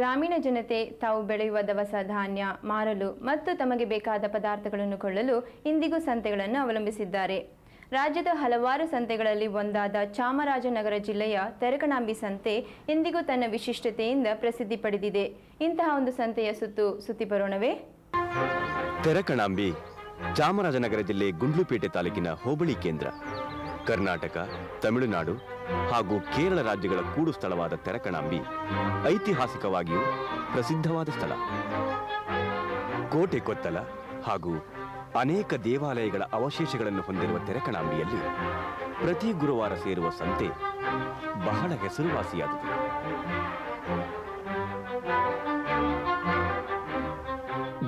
ಗ್ರಾಮೀಣ ಜನತೆ ತಾವು ಬೆಳೆಯುವ ದವಸ ಧಾನ್ಯ, ಮಾರಲು ಮತ್ತು ತಮಗೆ ಬೇಕಾದ ಪದಾರ್ಥಗಳನ್ನು ಕೊಳ್ಳಲು ಇಂದಿಗೂ ಸಂತೆಗಳನ್ನು ಅವಲಂಬಿಸಿದ್ದಾರೆ. ರಾಜ್ಯದ ಹಲವಾರು ಸಂತೆಗಳಲ್ಲಿ ಒಂದಾದ ಚಾಮರಾಜನಗರ ಜಿಲ್ಲೆಯ ತೆರಕಣಾಂಬಿ ಸಂತೆ ಇಂದಿಗೂ ತನ್ನ ವಿಶಿಷ್ಟತೆಯಿಂದ ಪ್ರಸಿದ್ಧಿ ಪಡೆದಿದೆ. ಇಂತಹ ಒಂದು ಸಂತೆಯ ಸುತ್ತು ಸುತ್ತಿ ಬರೋಣವೇ? ತೆರಕಣಾಂಬಿ, ಚಾಮರಾಜನಗರ ಜಿಲ್ಲೆ ಗುಂಡ್ಲುಪೇಟೆ ತಾಲೂಕಿನ ಹೋಬಳಿ ಕೇಂದ್ರ. ಕರ್ನಾಟಕ, ತಮಿಳುನಾಡು ಹಾಗೂ ಕೇರಳ ರಾಜ್ಯಗಳ ಕೂಡು ಸ್ಥಳವಾದ ತೆರಕಣಾಂಬಿ ಐತಿಹಾಸಿಕವಾಗಿಯೂ ಪ್ರಸಿದ್ಧವಾದ ಸ್ಥಳ. ಕೋಟೆ ಕೊತ್ತಲ ಹಾಗೂ ಅನೇಕ ದೇವಾಲಯಗಳ ಅವಶೇಷಗಳನ್ನು ಹೊಂದಿರುವ ತೆರಕಣಾಂಬಿಯಲ್ಲಿ ಪ್ರತಿ ಗುರುವಾರ ಸೇರುವ ಸಂತೆ ಬಹಳ ಹೆಸರುವಾಸಿಯಾದುದು.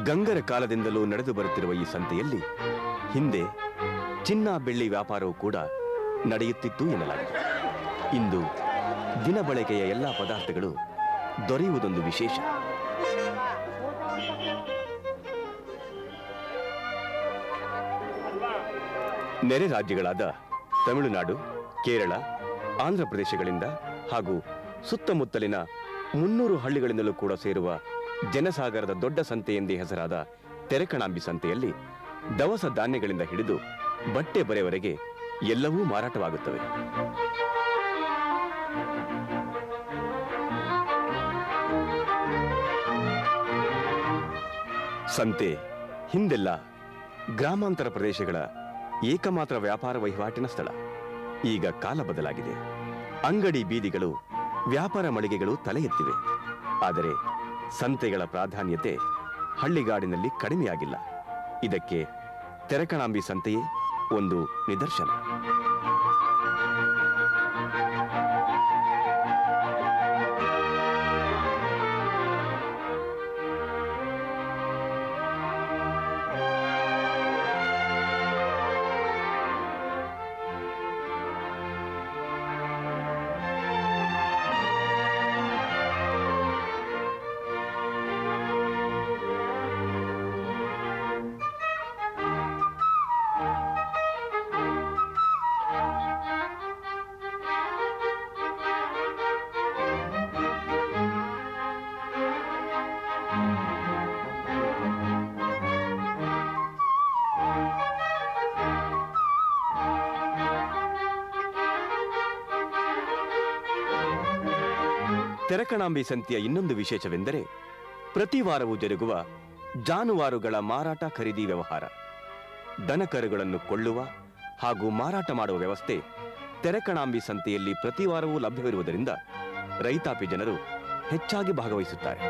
ಗಂಗರ ಕಾಲದಿಂದಲೂ ನಡೆದು ಬರುತ್ತಿರುವ ಈ ಸಂತೆಯಲ್ಲಿ ಹಿಂದೆ ಚಿನ್ನ ಬೆಳ್ಳಿ ವ್ಯಾಪಾರವೂ ಕೂಡ ನಡೆಯುತ್ತಿತ್ತು ಎನ್ನಲಾಗಿದೆ. ಇಂದು ದಿನ ಬಳಕೆಯ ಎಲ್ಲ ಪದಾರ್ಥಗಳು ದೊರೆಯುವುದೊಂದು ವಿಶೇಷ. ನೆರೆ ರಾಜ್ಯಗಳಾದ ತಮಿಳುನಾಡು, ಕೇರಳ, ಆಂಧ್ರ ಪ್ರದೇಶಗಳಿಂದ ಹಾಗೂ ಸುತ್ತಮುತ್ತಲಿನ ಮುನ್ನೂರು ಹಳ್ಳಿಗಳಿಂದಲೂ ಕೂಡ ಸೇರುವ ಜನಸಾಗರದ ದೊಡ್ಡ ಸಂತೆ ಎಂದೇ ಹೆಸರಾದ ತೆರೆಕಣಾಂಬಿ ಸಂತೆಯಲ್ಲಿ ದವಸ ಧಾನ್ಯಗಳಿಂದ ಹಿಡಿದು ಬಟ್ಟೆ ಬರೆಯವರೆಗೆ ಎಲ್ಲವೂ ಮಾರಾಟವಾಗುತ್ತವೆ. ಸಂತೆ, ಹಿಂದೆಲ್ಲ ಗ್ರಾಮಾಂತರ ಪ್ರದೇಶಗಳ ಏಕಮಾತ್ರ ವ್ಯಾಪಾರ ವಹಿವಾಟಿನ ಸ್ಥಳ. ಈಗ ಕಾಲ ಬದಲಾಗಿದೆ. ಅಂಗಡಿ ಬೀದಿಗಳು, ವ್ಯಾಪಾರ ಮಳಿಗೆಗಳು ತಲೆ ಎತ್ತಿವೆ. ಆದರೆ ಸಂತೆಗಳ ಪ್ರಾಧಾನ್ಯತೆ ಹಳ್ಳಿಗಾಡಿನಲ್ಲಿ ಕಡಿಮೆಯಾಗಿಲ್ಲ. ಇದಕ್ಕೆ ತೆರಕಣಾಂಬಿ ಸಂತೆಯೇ ಒಂದು ನಿದರ್ಶನ. ತೆರಕಣಾಂಬಿ ಸಂತೆಯ ಇನ್ನೊಂದು ವಿಶೇಷವೆಂದರೆ ಪ್ರತಿ ವಾರವೂ ಜರುಗುವ ಜಾನುವಾರುಗಳ ಮಾರಾಟ ಖರೀದಿ ವ್ಯವಹಾರ. ದನಕರುಗಳನ್ನು ಕೊಳ್ಳುವ ಹಾಗೂ ಮಾರಾಟ ಮಾಡುವ ವ್ಯವಸ್ಥೆ ತೆರಕಣಾಂಬಿ ಸಂತೆಯಲ್ಲಿ ಪ್ರತಿ ವಾರವೂ ಲಭ್ಯವಿರುವುದರಿಂದ ರೈತಾಪಿ ಜನರು ಹೆಚ್ಚಾಗಿ ಭಾಗವಹಿಸುತ್ತಾರೆ.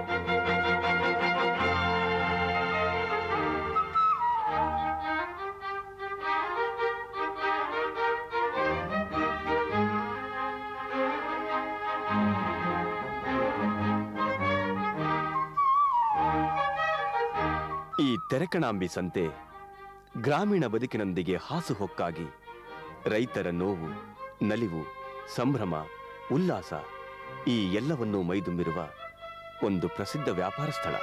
ಈ ತೆರಕಣಾಂಬಿ ಸಂತೆ ಗ್ರಾಮೀಣ ಬದುಕಿನೊಂದಿಗೆ ಹಾಸುಹೊಕ್ಕಾಗಿ ರೈತರ ನೋವು, ನಲಿವು, ಸಂಭ್ರಮ, ಉಲ್ಲಾಸ ಈ ಎಲ್ಲವನ್ನೂ ಮೈದುಂಬಿರುವ ಒಂದು ಪ್ರಸಿದ್ಧ ವ್ಯಾಪಾರ ಸ್ಥಳ.